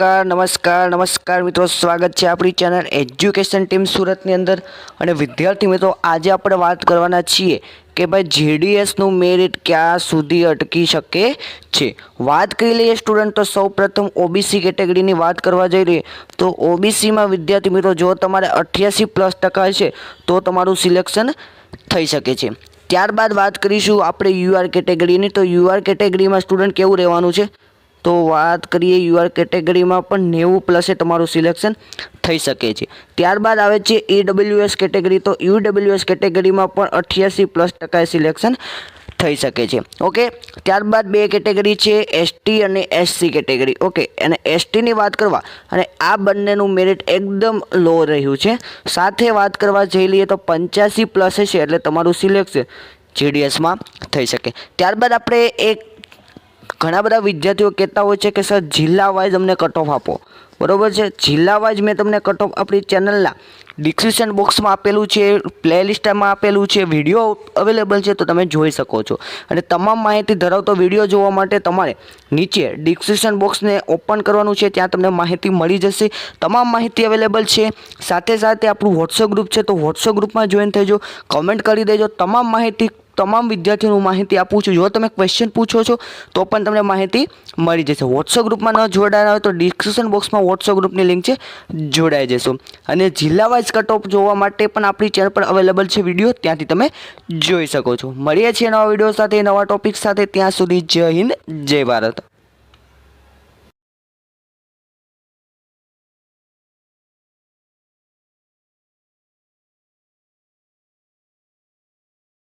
નમસ્કાર નમસ્કાર નમસ્કાર મિત્રો. સ્વાગત છે આપણી ચેનલ એજ્યુકેશન ટીમ સુરતની અંદર. અને વિદ્યાર્થી મિત્રો, આજે આપણે વાત કરવાના છીએ કે ભાઈ જેડીએસનું મેરિટ ક્યાં સુધી અટકી શકે છે. વાત કરી લઈએ સ્ટુડન્ટ તો સૌ પ્રથમ ઓબીસી કેટેગરીની વાત કરવા જઈ રહીએ. તો ઓબીસીમાં વિદ્યાર્થી મિત્રો, જો તમારે અઠ્યાસી પ્લસ ટકા છે, તો તમારું સિલેક્શન થઈ શકે છે. ત્યારબાદ વાત કરીશું આપણે યુઆર કેટેગરીની તો યુઆર કેટેગરીમાં સ્ટુડન્ટ કેવું રહેવાનું છે? તો વાત કરીએ યુઆર કેટેગરીમાં પણ નેવું પ્લસે તમારું સિલેક્શન થઈ શકે છે. ત્યારબાદ આવે છે ઈડબ્લ્યુએસ કેટેગરી, તો યુડબ્લ્યુએસ કેટેગરીમાં પણ અઠ્યાસી પ્લસ ટકાએ સિલેક્શન થઈ શકે છે. ઓકે? ત્યારબાદ બે કેટેગરી છે, એસટી અને એસસી કેટેગરી. ઓકે? અને એસટીની વાત કરવા, અને આ બંનેનું મેરિટ એકદમ લો રહ્યું છે. સાથે વાત કરવા જઈ લઈએ તો પંચ્યાસી પ્લસ હશે, એટલે તમારું સિલેક્શન જીડીએસમાં થઈ શકે. ત્યારબાદ આપણે એક ઘણા બધા વિદ્યાર્થીઓ કહેતા હોય છે કે, સર જિલ્લા વાઇઝ અમને કટ ઓફ આપો. બરોબર છે? જિલ્લા વાઇઝ મેં તમને કટ ઓફ આપણી ચેનલના ડિસ્ક્રિપ્શન બોક્સમાં આપેલું છે પ્લેલિસ્ટમાં આપેલું છે વીડિયો અવેલેબલ છે, તો તમે જોઈ શકો છો. અને તમામ માહિતી ધરાવતો વીડિયો જોવા માટે તમારે નીચે ડિસ્ક્રિપ્શન બોક્સને ઓપન કરવાનું છે, ત્યાં તમને માહિતી મળી જશે. તમામ માહિતી અવેલેબલ છે. સાથે સાથે આપણું વોટ્સઅપ ગ્રુપ છે, તો વોટ્સઅપ ગ્રુપમાં જોઈન થઈજો કમેન્ટ કરી દેજો. તમામ માહિતી તમામ વિદ્યાર્થીઓનું માહિતી આપું છું. જો તમે ક્વેશ્ચન પૂછો છો, તો પણ તમને માહિતી મળી જશે. વોટ્સઅપ ગ્રુપમાં ન જોડાયા હોય તો ડિસ્ક્રિપ્શન બોક્સમાં વોટ્સઅપ ગ્રુપની લિંક છે, જોડાઈ જશો. અને જિલ્લા વાઇઝ કટ જોવા માટે પણ આપણી ચેનલ પર અવેલેબલ છે વીડિયો ત્યાંથી તમે જોઈ શકો છો. મળીએ છીએ નવા વીડિયો સાથે, નવા ટોપિક સાથે. ત્યાં સુધી જય હિન્દ, જય ભારત.